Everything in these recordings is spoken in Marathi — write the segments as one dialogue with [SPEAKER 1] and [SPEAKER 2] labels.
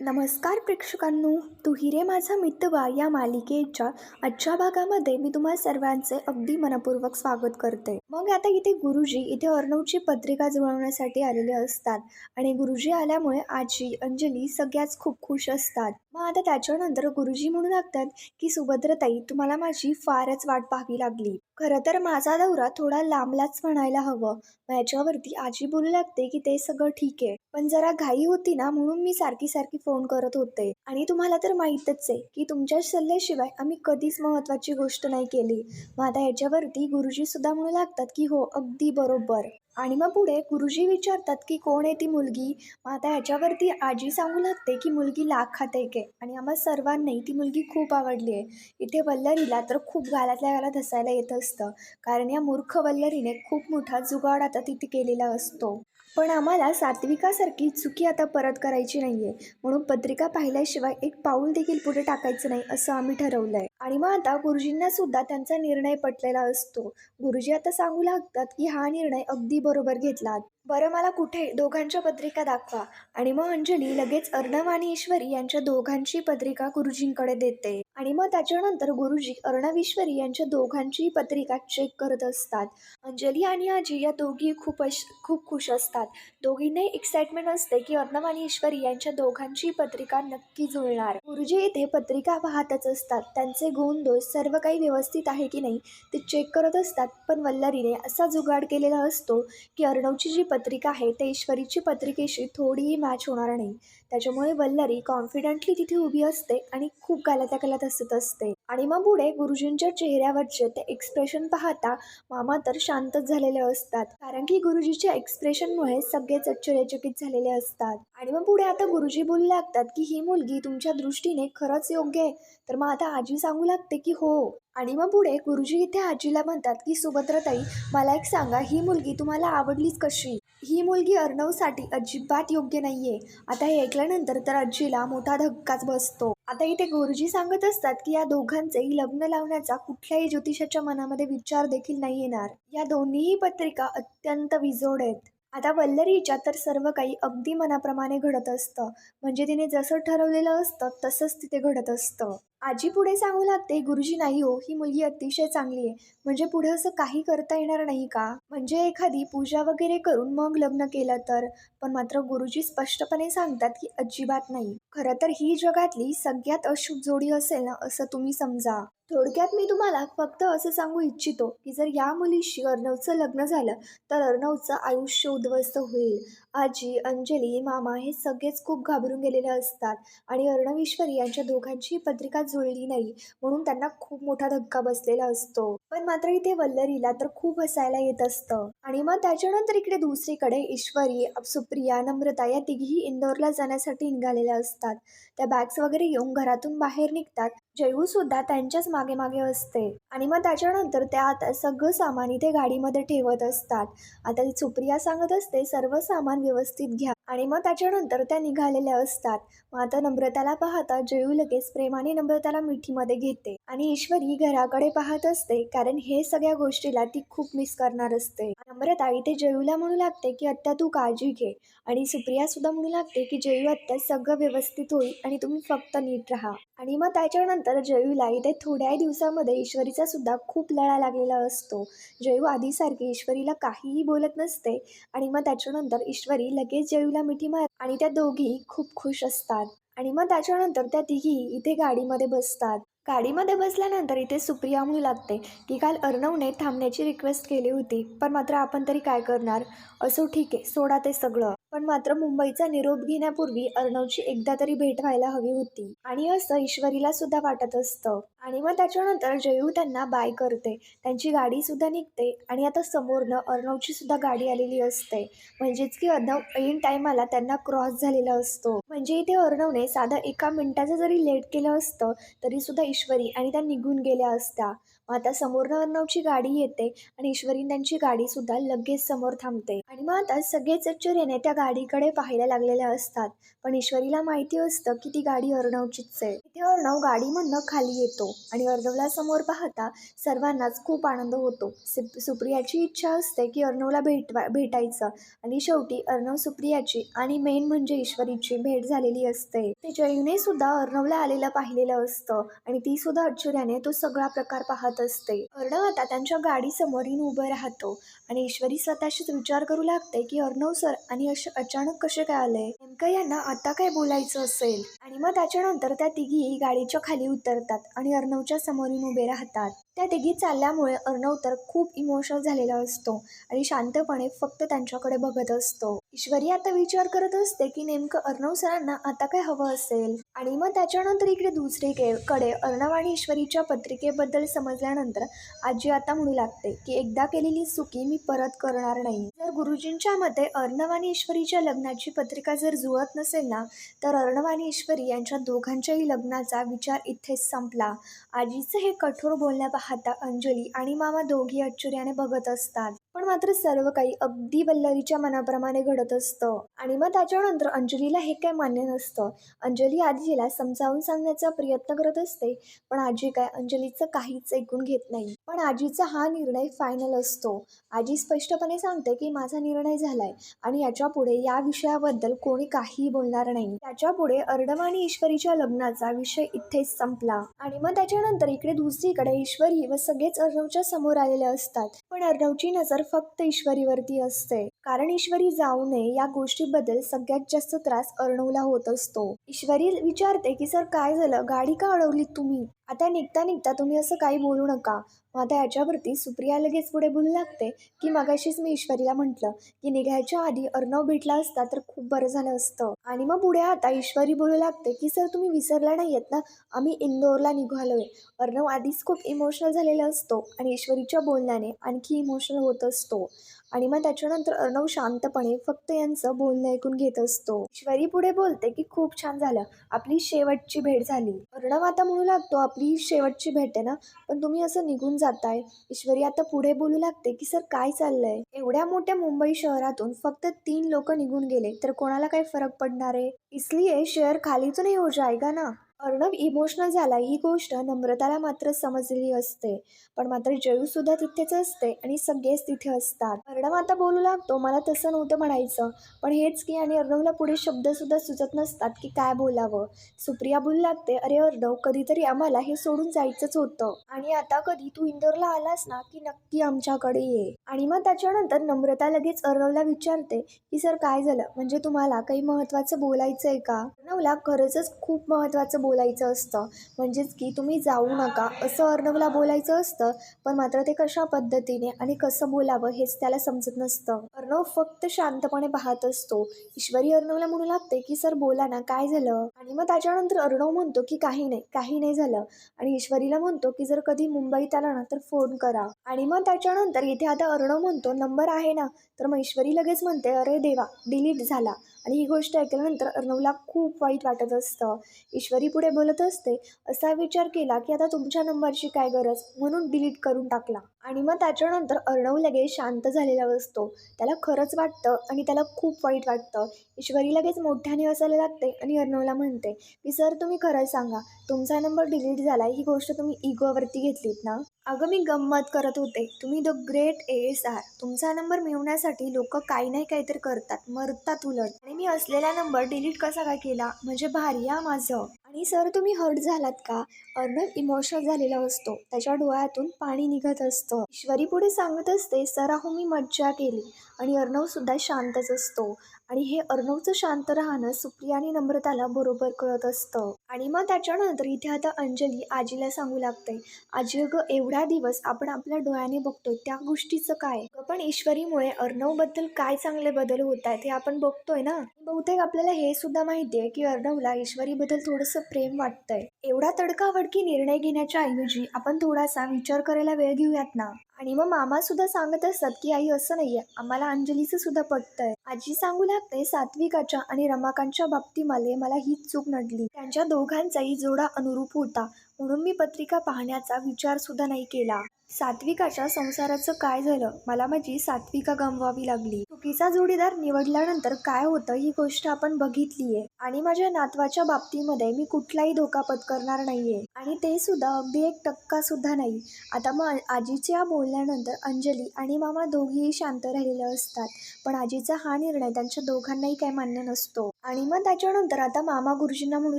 [SPEAKER 1] नमस्कार प्रेक्षकांनो तू हिरे माझा मितवा या मालिकेच्या आजच्या भागामध्ये मी तुम्हा सर्वांचे अगदी मनपूर्वक स्वागत करते. मग आता इथे गुरुजी इथे अर्णवची पत्रिका जुळवण्यासाठी आलेले असतात आणि गुरुजी आल्यामुळे आजी अंजली सगळ्याच खूप खुश असतात. मग आता त्याच्यानंतर गुरुजी म्हणू लागतात की सुभद्रताई तुम्हाला माझी फारच वाट पाहावी लागली. खरं तर माझा दौरा थोडा लांबलाच म्हणायला हवं. मग याच्यावरती आजी बोलू लागते की ते सगळं ठीक आहे. पण जरा घाई होती ना म्हणून मी सारखी सारखी फोन करत होते. आणि तुम्हाला तर माहीतच आहे की तुमच्या सल्ल्याशिवाय आम्ही कधीच महत्त्वाची गोष्ट नाही केली. मग आता याच्यावरती गुरुजी सुद्धा म्हणू लागतात की हो अगदी बरोबर. आणि मग पुढे गुरुजी विचारतात की कोण आहे ती मुलगी? मग आता ह्याच्यावरती आजी सांगू लागते की मुलगी लाखात एक आहे आणि आम्हा सर्वांनाही ती मुलगी खूप आवडली आहे. इथे वल्लरीला तर खूप गालातल्या गालात हसायला येत असतं. कारण या मूर्ख वल्लरीने खूप मोठा जुगाड आता तिथे केलेला असतो. पण आम्हाला सात्विकासारखी चुकी आता परत करायची नाही आहे म्हणून पत्रिका पाहिल्याशिवाय एक पाऊल देखील पुढे टाकायचं नाही असं आम्ही ठरवलं आहे आणि मग आता गुरुजींना सुद्धा त्यांचा निर्णय पटलेला असतो. गुरुजी आता सांगू लागतात की हा निर्णय अगदी बरोबर घेतलात. बरं मला कुठे? दोघांच्या पत्रिका दाखवा. आणि मग अंजली लगेच अर्णव आणि ईश्वरी यांच्या दोघांची पत्रिका गुरुजींकडे देते. आणि मग त्याच्यानंतर गुरुजी अर्णव ईश्वरी यांच्या दोघांची पत्रिका चेक करत असतात. अंजली आणि आजी या दोघी खूप अश खूप खुश असतात. दोघींनाही एक्साइटमेंट असते की अर्णव आणि ईश्वरी यांच्या दोघांची पत्रिका नक्की जुळणार. गुरुजी इथे पत्रिका पाहतच असतात. त्यांचे गुण दोष सर्व काही व्यवस्थित आहे की नाही ते चेक करत असतात. पण वल्लरीने असा जुगाड केलेला असतो की अर्णवची जी पत्रिका आहे ते ईश्वरीची पत्रिकेशी थोडीही मॅच होणार नाही. त्याच्यामुळे वल्लरी कॉन्फिडेंटली तिथे उभी असते आणि खूप गालात्या गालात हसत असते. आणि मग पुढे गुरुजींच्या चेहऱ्यावरचे ते एक्सप्रेशन पाहता मामा तर शांतच झालेले असतात. कारण की गुरुजीच्या एक्सप्रेशनमुळे सगळेच आश्चर्यचकित झालेले असतात. आणि मग पुढे आता गुरुजी बोलू लागतात की ही मुलगी तुमच्या दृष्टीने खरंच योग्य आहे. तर मग आता आजी सांगू लागते की हो. आणि मग पुढे गुरुजी इथे आजीला म्हणतात की सुभद्रताई मला एक सांगा ही मुलगी तुम्हाला आवडलीच कशी? ही मुलगी अर्णवसाठी अजिबात योग्य नाही आहे आता हे ऐकल्यानंतर तर आजीला मोठा धक्काच बसतो. आता इथे गुरुजी सांगत असतात की या दोघांचेही लग्न लावण्याचा कुठल्याही ज्योतिषाच्या मनामध्ये विचार देखील नाही येणार. या दोन्हीही पत्रिका अत्यंत विजोड आहेत. आता वल्लरीच्या तर सर्व काही अगदी मनाप्रमाणे घडत असतं. म्हणजे तिने जसं ठरवलेलं असतं तसंच तिथे घडत असतं. आजी पुढे सांगू लागते गुरुजी नाही हो ही मुलगी अतिशय चांगली आहे. म्हणजे पुढे असं काही करता येणार नाही का? म्हणजे एखादी पूजा वगैरे करून मग लग्न केलं तर? पण मात्र गुरुजी स्पष्टपणे सांगतात की अजिबात नाही. खरं तर ही जगातली सगळ्यात अशुभ जोडी असेल ना असं तुम्ही समजा. थोडक्यात मी तुम्हाला फक्त असं सांगू इच्छितो की जर या मुलीशी अर्णवचं लग्न झालं तर अर्णवचं आयुष्य उद्ध्वस्त होईल. आजी अंजली मामा हे सगळेच खूप घाबरून गेलेले असतात आणि अर्णव ईश्वरी यांच्या दोघांची पत्रिका जुळली नाही म्हणून त्यांना खूप मोठा धक्का बसलेला असतो. पण मात्र इथे वल्लरीला तर खूप हसायला येत असतं. आणि मग त्याच्यानंतर इकडे दुसरीकडे ईश्वरी सुप्रिया नम्रता या तिघीही इंदोरला जाण्यासाठी निघालेल्या असतात. त्या बॅग्स वगैरे घेऊन घरातून बाहेर निघतात जयू सुद्धा त्यांच्याच मागे मागे असते. आणि मग त्याच्यानंतर त्या आता सगळं सामान इथे गाडीमध्ये ठेवत असतात. आता ती सुप्रिया सांगत असते सर्व सामान व्यवस्थित घ्या. आणि मग त्याच्यानंतर त्या निघालेल्या असतात. मग आता नम्रताला पाहता जयू लगेच प्रेमाने नम्रताला मिठीमध्ये घेते. आणि ईश्वरी घराकडे पाहत असते कारण हे सगळ्या गोष्टीला ती खूप मिस करणार असते. नम्रता इथे जयूला म्हणू लागते की आत्ता तू काळजी घे. आणि सुप्रिया सुद्धा म्हणू लागते की जयू आत्ता सगळं व्यवस्थित होईल आणि तुम्ही फक्त नीट राहा. आणि मग त्याच्यानंतर तर जयूला इथे थोड्याही दिवसामध्ये ईश्वरीचा सुद्धा खूप लळा लागलेला असतो. जयू आधीसारखी ईश्वरीला काहीही बोलत नसते आणि मग त्याच्यानंतर ईश्वरी लगेच जयूला मिठी मार आणि त्या दोघी खूप खुश असतात. आणि मग त्याच्यानंतर त्या तिघी इथे गाडीमध्ये बसतात. गाडीमध्ये बसल्यानंतर इथे सुप्रिया म्हणू लागते की काल अर्णवने थांबण्याची रिक्वेस्ट केली होती. पण मात्र आपण तरी काय करणार? असो ठीक आहे सोडा ते सगळं. पण मात्र मुंबईचा निरोप घेण्यापूर्वी अर्णवची एकदा तरी भेट व्हायला हवी होती. आणि असं ईश्वरीला सुद्धा वाटत असतं. आणि मग त्याच्यानंतर जयू त्यांना बाय करते. त्यांची गाडी सुद्धा निघते. आणि आता समोरनं अर्णवची सुद्धा गाडी आलेली असते. म्हणजेच की अर्णव ऐन टायमाला त्यांना क्रॉस झालेला असतो. म्हणजे इथे अर्णवने साधं एका मिनिटाचं जरी लेट केलं असतं तरी सुद्धा ईश्वरी आणि त्या निघून गेल्या असत्या. मग आता समोरनं अर्णवची गाडी येते आणि ईश्वरी त्यांची गाडी सुद्धा लगेच समोर थांबते. आणि मग आता सगळेच आश्चर्याने त्या गाडीकडे पाहायला लागलेले असतात. पण ईश्वरीला माहिती असतं की ती गाडी अर्णवचीच आहे. तिथे अर्णव गाडीमधनं खाली येतो आणि अर्णवला समोर पाहता सर्वांनाच खूप आनंद होतो. सुप्रियाची इच्छा असते की अर्णवला भेटवा भेटायचं. आणि शेवटी अर्णव सुप्रियाची आणि मेन म्हणजे ईश्वरीची भेट झालेली असते. ते जयूने सुद्धा अर्णवला आलेलं पाहिलेलं असतं. आणि ती सुद्धा आश्चर्याने तो सगळा प्रकार पाहत असते. अर्णव आता त्यांच्या गाडीसमोर येऊन उभं राहतो आणि ईश्वरी स्वतःशीच विचार करू लागते की अर्णव सर आणि असे अचानक कसे काय आले? नेमकं यांना आता काय बोलायचं असेल? आणि मग त्याच्यानंतर त्या तिघी गाडीच्या खाली उतरतात आणि अर्णवच्या समोर येऊन उभे राहतात. त्या तिघी चालल्यामुळे अर्णव तर खूप इमोशनल झालेला असतो आणि शांतपणे फक्त त्यांच्याकडे बघत असतो. ईश्वरी आता विचार करत असते की नेमकं अर्णव सरांना आता काय हवं असेल? आणि मग त्याच्यानंतर इकडे दुसरीकडे अर्णव आणि ईश्वरीच्या पत्रिकेबद्दल समजल्यानंतर आजी आता म्हणू लागते की एकदा केलेली चुकी मी परत करणार नाही. जर गुरुजींच्या मते अर्णव आणि ईश्वरीच्या लग्नाची पत्रिका जर जुळत नसेल ना तर अर्णव आणि ईश्वरी यांच्या दोघांच्याही लग्नाचा विचार इथेच संपला. आजीचं हे कठोर बोलण्या खाता अंजली आणि मामा दोघी आश्चर्याने बघत असतात. पण मात्र सर्व काही अगदी वल्लरीच्या मनाप्रमाणे घडत असतं. आणि मग त्याच्यानंतर अंजलीला हे काय मान्य नसतं. अंजली आजीला समजावून सांगण्याचा प्रयत्न करत असते पण आजी काय अंजलीचं काहीच ऐकून घेत नाही. पण आजीचा हा निर्णय फायनल असतो. आजी स्पष्टपणे सांगते की माझा निर्णय झालाय आणि याच्यापुढे या विषयाबद्दल कोणी काही बोलणार नाही. त्याच्या पुढे अर्णव आणि ईश्वरीच्या लग्नाचा विषय इथेच संपला. आणि मग त्याच्यानंतर इकडे दुसरीकडे ईश्वरी व सगळेच अर्णवच्या समोर आलेले असतात. पण अर्णवची नजर फक्त ईश्वरीवरती असते. कारण ईश्वरी जाऊ नये या गोष्टीबद्दल सगळ्यात जास्त त्रास अर्णवला होत असतो. ईश्वरी विचारते की सर काय झालं? गाडी का अडवली तुम्ही? आता निघता निघता तुम्ही असं काही बोलू नका. मग आता याच्यावरती सुप्रिया लगेच पुढे बोलू लागते की मगाशीच मी ईश्वरीला म्हटलं की निघायच्या आधी अर्णव भेटला असता तर खूप बरं झालं असतं. आणि मग पुढे आता ईश्वरी बोलू लागते की सर तुम्ही विसरला नाही आहेत ना आम्ही इंदोरला निघालोय. अर्णव आधीच खूप इमोशनल झालेला असतो आणि ईश्वरीच्या बोलण्याने आणखी इमोशनल होत असतो. आणि मग त्याच्यानंतर अर्णव शांतपणे फक्त यांचं बोलणं ऐकून घेत असतो. ईश्वरी पुढे बोलते की खूप छान झालं आपली शेवटची भेट झाली. अर्णव आता म्हणू लागतो आपली शेवटची भेट आहे ना पण तुम्ही असं निघून जाताय. ईश्वरी आता पुढे बोलू लागते की सर काय चाललंय? एवढ्या मोठ्या मुंबई शहरातून फक्त तीन लोक निघून गेले तर कोणाला काही फरक पडणार आहे? इसलिए शेअर खाली तो नाही हो जाएगा ना. अर्णव इमोशनल झाला. ही गोष्ट नम्रताला मात्र समजलेली असते. पण मात्र जयू सुद्धा तिथेच असते आणि सगळेच तिथे असतात. अर्णव आता बोलू लागतो मला तसं नव्हतं म्हणायचं. पण हेच की आणि अर्णवला पुढे शब्द सुद्धा सुचत नसतात की काय बोलावं. सुप्रिया बोलू लागते अरे अर्णव कधीतरी आम्हाला हे सोडून जायचंच होतं. आणि आता कधी तू इंदोरला आलास ना की नक्की आमच्याकडे ये. आणि मग त्याच्यानंतर नम्रता लगेच अर्णवला विचारते की सर काय झालं? म्हणजे तुम्हाला काही महत्त्वाचं बोलायचं आहे का? अर्णवला खरंच खूप महत्त्वाचं बोलायचं असतं. म्हणजेच की तुम्ही जाऊ नका असं अर्णवला बोलायचं असतं पण मात्र ते कशा पद्धतीने आणि कसं बोलावं हेच त्याला समजत नसतं. अर्णव फक्त शांतपणे पाहत असतो. ईश्वरी अर्णवला म्हणू लागते की सर बोला ना काय झालं? आणि मग त्याच्यानंतर अर्णव म्हणतो की काही नाही काही नाही झालं. आणि ईश्वरीला म्हणतो की जर कधी मुंबईत आला ना तर फोन करा. आणि मग त्याच्यानंतर इथे आता अर्णव म्हणतो नंबर आहे ना. तर मग ईश्वरी लगेच म्हणते अरे देवा डिलीट झाला. आणि ही गोष्ट ऐकल्यानंतर अर्णवला खूप वाईट वाटत असतं. ईश्वरी पुढे बोलत असते असा विचार केला की आता तुमच्या नंबरची काय गरज? म्हणून डिलीट करून टाकला. आणि मग त्याच्यानंतर अर्णव लगेच शांत झालेला असतो त्याला खरंच वाटतं आणि त्याला खूप वाईट वाटतं. ईश्वरी लगेच मोठ्याने असायला लागते आणि अर्णवला म्हणते की सर तुम्ही खरं सांगा. तुमचा नंबर डिलीट झाला ही गोष्ट तुम्ही इगोवरती घेतलीत ना? अगं मी गंमत करत होते. तुम्ही the great A S R तुमचा नंबर मिळवण्यासाठी लोक काही नाही काहीतरी करतात. मरतात उलट. आणि मी असलेला नंबर डिलीट कसा काय केला? म्हणजे भारी हा माझं. आणि सर तुम्ही हर्ट झालात का? अर्णव इमोशनल झालेला असतो. त्याच्या डोळ्यातून पाणी निघत असतं. ईश्वरी पुढे सांगत असते सर अहो मी मज्जा केली. आणि अर्णव सुद्धा शांतच असतो. आणि हे अर्णवचं शांत राहणं सुप्रिया आणि नम्रताला बरोबर कळत असतं. आणि मग त्याच्यानंतर इथे आता अंजली आजीला सांगू लागते आजी अगं एवढा दिवस आपण आपल्या डोळ्याने बघतोय त्या गोष्टीचं काय? पण ईश्वरीमुळे अर्णवबद्दल काय चांगले बदल होत आहेत हे आपण बघतोय ना? बहुतेक आपल्याला हे सुद्धा माहिती आहे की अर्णवला ईश्वरीबद्दल थोडंसं प्रेम वाटतंय. एवढा तडकावडकी निर्णय घेण्याच्या ऐवजी आपण थोडासा विचार करायला वेळ घेऊयात ना? आणि मग मामा सुद्धा सांगत असतात की आई असं नाहीये. आम्हाला अंजलीचं सुद्धा पटतंय. आजी सांगू लागते सात्विकाच्या आणि रमाकांतच्या बाबतीमध्ये मला हीच चूक नडली. त्यांच्या दोघांचाही जोडा अनुरूप होता. म्हणून मी पत्रिका पाहण्याचा विचार सुद्धा नाही केला. सात्विकाच्या संसाराचं काय झालं? मला माझी सात्विका गमवावी लागली. चुकीचा जोडीदार निवडल्यानंतर काय होतं ही गोष्ट आपण बघितली आहे आणि माझ्या नातवाच्या बाबतीमध्ये मी कुठलाही धोका पत्करणार नाहीये. आणि ते सुद्धा अगदी एक टक्का सुद्धा नाही. आता मग आजीच्या बोलल्यानंतर अंजली आणि मामा दोघेही शांत राहिलेले असतात. पण आजीचा हा निर्णय त्यांच्या दोघांनाही काही मान्य नसतो. आणि मग त्याच्यानंतर आता मामा गुरुजींना म्हणू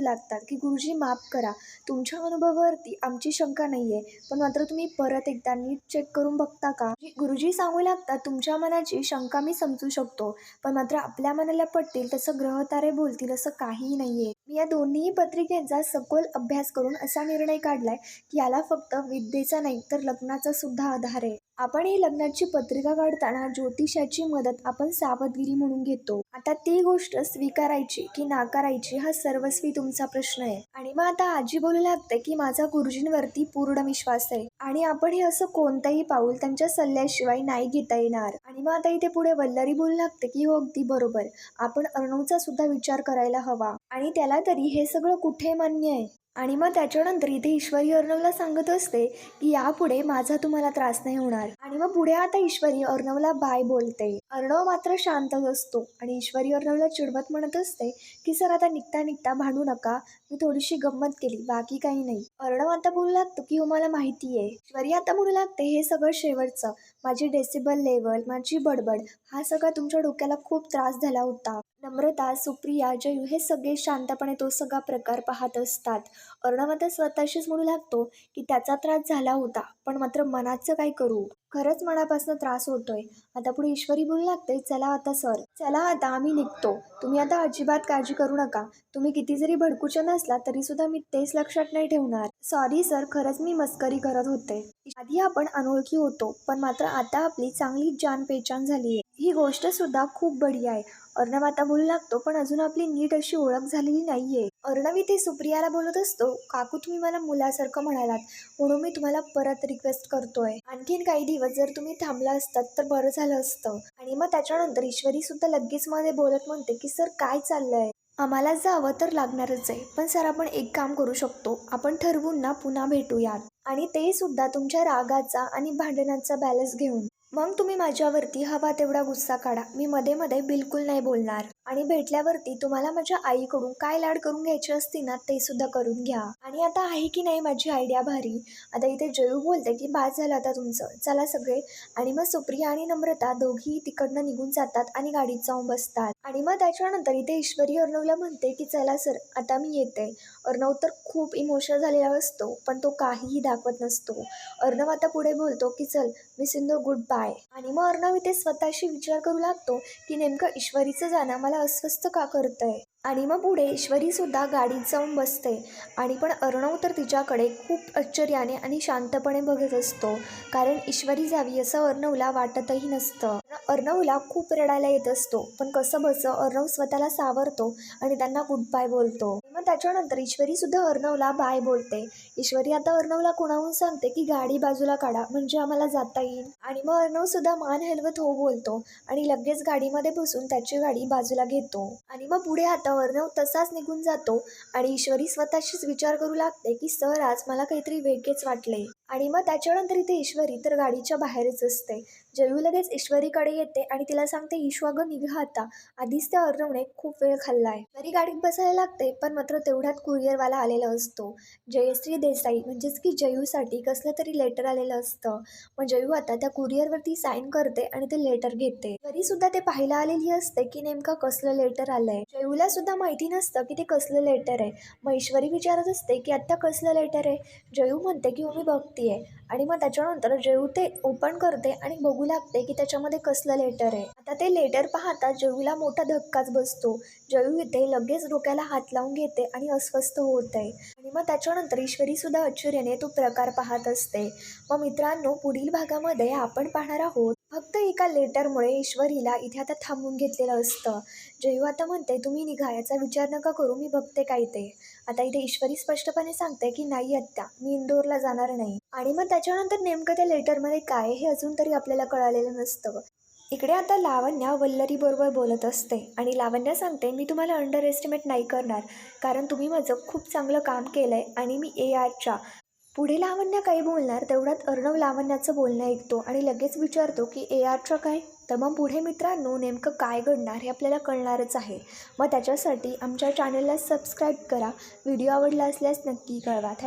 [SPEAKER 1] लागतात की गुरुजी माफ करा. तुमच्या अनुभवावरती आमची शंका नाहीये. पण मात्र तुम्ही परत एक एकदा नीट चेक करून बघता का? गुरुजी सांगू लागतात तुमच्या मनाची शंका मी समजू शकतो. पण मात्र आपल्या मनाला पटतील तसं ग्रहतारे बोलतील असं काहीही नाहीये. मी या दोन्ही पत्रिकेचा सखोल अभ्यास करून असा निर्णय काढलाय की याला फक्त विद्येचा नाही तर लग्नाचा सुद्धा आधार आहे. आपण ही लग्नाची पत्रिका काढताना ज्योतिषाची मदत आपण सावधगिरी म्हणून घेतो. आता ती गोष्ट स्वीकारायची की नाकारायची हा सर्वस्वी तुमचा प्रश्न आहे. आणि मग आता आजी बोलू लागते की माझा गुरुजींवरती पूर्ण विश्वास आहे. आणि आपण हे असं कोणतंही पाऊल त्यांच्या सल्ल्याशिवाय नाही घेता येणार. आणि मग आता इथे पुढे वल्लरी बोलू लागते की हो अगदी बरोबर. आपण अर्णवचा सुद्धा विचार करायला हवा. आणि त्याला तरी हे सगळं कुठे मान्य आहे? आणि मग त्याच्यानंतर इथे ईश्वरी अर्णवला सांगत असते की यापुढे माझा तुम्हाला त्रास नाही होणार. आणि मग पुढे आता ईश्वरी अर्णवला बाय बोलते. अर्णव मात्र शांतच असतो आणि ईश्वरी अर्णवला चिडवत म्हणत असते की सर आता निघता निघता भांडू नका. मी थोडीशी गंमत केली बाकी काही नाही. अर्णव आता बोलू लागतो की हो मला माहिती आहे. ईश्वरी आता बोलू लागते हे सगळं शेवटचं. माझी डेसिबल लेवल माझी बडबड हा सगळा तुमच्या डोक्याला खूप त्रास झाला होता. नम्रता सुप्रिया जयू हे सगळे शांतपणे तो सगळा प्रकार पाहत असतात. अर्णव आता स्वतःशीच म्हणू लागतो की त्याचा त्रास झाला होता पण मात्र मनाचं काय करू? खरंच मनापासून त्रास होतोय. आता पुढे ईश्वरी बोलू लागते चला आता सर. चला आता आम्ही निघतो. तुम्ही आता अजिबात काळजी करू नका. तुम्ही किती जरी भडकूच्या नसला तरी सुद्धा मी तेच लक्षात नाही ठेवणार. सॉरी सर खरंच मी मस्करी करत होते. आधी आपण अनोळखी होतो पण मात्र आता आपली चांगली जान पेचान झाली आहे ही गोष्ट सुद्धा खूप बढिया आहे. अर्णव आता बोलू लागतो पण अजून आपली नीट अशी ओळख झालेली नाहीये. अर्णवी ते सुप्रियाला बोलत असतो काकू तुम्ही मला मुलासारखं म्हणालात म्हणून मी तुम्हाला परत रिक्वेस्ट करतोय. आणखीन काही दिवस जर तुम्ही थांबला असतात तर बरं झालं असतं. आणि मग त्याच्यानंतर ईश्वरी सुद्धा लगेच मध्ये बोलत म्हणते की सर काय चाललंय? आम्हाला जावं तर लागणारच आहे पण सर आपण एक काम करू शकतो. आपण ठरवून ना पुन्हा भेटूयात. आणि ते सुद्धा तुमच्या रागाचा आणि भांडणाचा बॅलन्स घेऊन. मग तुम्ही माझ्यावरती हवा तेवढा गुस्सा काढा. मी मध्ये मध्ये बिलकुल नाही बोलणार. आणि भेटल्यावरती तुम्हाला माझ्या आईकडून काय लाड करून घ्यायचे असते ना ते सुद्धा करून घ्या. आणि आता आहे की नाही माझी आयडिया भारी. आता इथे जयू बोलते की बाद झालं आता तुमचं. चला सगळे. आणि मग सुप्रिया आणि नम्रता दोघी तिकडनं निघून जातात आणि गाडीत जाऊन बसतात. आणि मग त्याच्यानंतर इथे ईश्वरी अर्णवला म्हणते की चला सर आता मी येते. अर्णव तर खूप इमोशनल झालेला असतो पण तो काहीही दाखवत नसतो. अर्णव आता पुढे बोलतो की चल मी सिंधू गुड बाय आणि मग अर्णव इथे स्वतःशी विचार करू लागतो की नेमकं ईश्वरीचं जाणं मला अस्वस्थ का करतंय? आणि मग पुढे ईश्वरी सुद्धा गाडीत जाऊन बसते. आणि पण अर्णव तर तिच्याकडे खूप आश्चर्याने आणि शांतपणे बघत असतो. कारण ईश्वरी जावी असं अर्णवला वाटतही नसतं. अर्णवला खूप रडायला येत असतो. पण कसं बसं अर्णव स्वतःला सावरतो आणि त्यांना गुड बाय बोलतो. मग त्याच्यानंतर ईश्वरी सुद्धा अर्णवला बाय बोलते. ईश्वरी आता अर्णवला कुणाहून सांगते की गाडी बाजूला काढा म्हणजे आम्हाला जाता येईल? आणि मग अर्णव सुद्धा मान हलवत हो बोलतो आणि लगेच गाडीमध्ये बसून त्याची गाडी बाजूला घेतो. आणि मग पुढे आता वर्णव तसाच निघून जातो आणि ईश्वरी स्वतःशीच विचार करू लागते की सर आज मला काहीतरी वेगळेच वाटले. आणि मग त्याच्यानंतर इथे ईश्वरी तर गाडीच्या बाहेरच असते. जयू लगेच ईश्वरीकडे येते आणि तिला सांगते ईश्व निघा आता. आधीच त्या अर्णवने खूप वेळ खाल्ला आहे तरी गाडीत बसायला लागते पण मात्र तेवढ्यात कुरिअरवाला आलेला असतो. जयश्री देसाई म्हणजेच की जयूसाठी कसलं तरी लेटर आलेलं असतं. मग जयू आता त्या कुरिअरवरती साईन करते आणि ते लेटर घेते. तरी सुद्धा ते पाहायला आलेली असते की नेमकं कसलं लेटर आलंय. जयूला सुद्धा माहिती नसतं की ते कसलं लेटर आहे. मग ईश्वरी विचारत असते की आत्ता कसलं लेटर आहे? जयू म्हणते की मी बघतीये. आणि मग त्याच्यानंतर जयू ते ओपन करते आणि बघू लागते की त्याच्यामध्ये कसलं लेटर आहे. आता ते लेटर पाहता जयूला मोठा धक्काच बसतो. जयू इथे लगेच डोक्याला हात लावून घेते आणि अस्वस्थ होत आहे आणि मग त्याच्यानंतर ईश्वरी सुद्धा आश्चर्याने तो प्रकार पाहत असते. मग मित्रांनो पुढील भागामध्ये आपण पाहणार आहोत फक्त एका लेटरमुळे ईश्वरीला इथे आता थांबून घेतलेलं असतं. जयू आता म्हणते तुम्ही निघा याचा विचार नका करू मी बघते काय ते. आता इथे ईश्वरी स्पष्टपणे सांगते की नाही आत्ता मी इंदोरला जाणार नाही. आणि मग त्याच्यानंतर नेमकं त्या लेटरमध्ये काय हे अजून तरी आपल्याला कळालेलं नसतं. इकडे आता लावण्या वल्लरीबरोबर बोलत असते आणि लावण्या सांगते मी तुम्हाला अंडर एस्टिमेट नाही करणार कारण तुम्ही माझं खूप चांगलं काम केलं आहे आणि मी ए आरच्या पुढे लावण्या काही बोलणार तेवढ्यात अर्णव लावण्याचं बोलणं ऐकतो आणि लगेच विचारतो की ए आरच्या काय? तर मग पुढे मित्रांनो नेमकं काय घडणार हे आपल्याला कळणारच आहे. मग त्याच्यासाठी आमच्या चॅनलला सबस्क्राईब करा. व्हिडिओ आवडला असल्यास नक्की कळवा.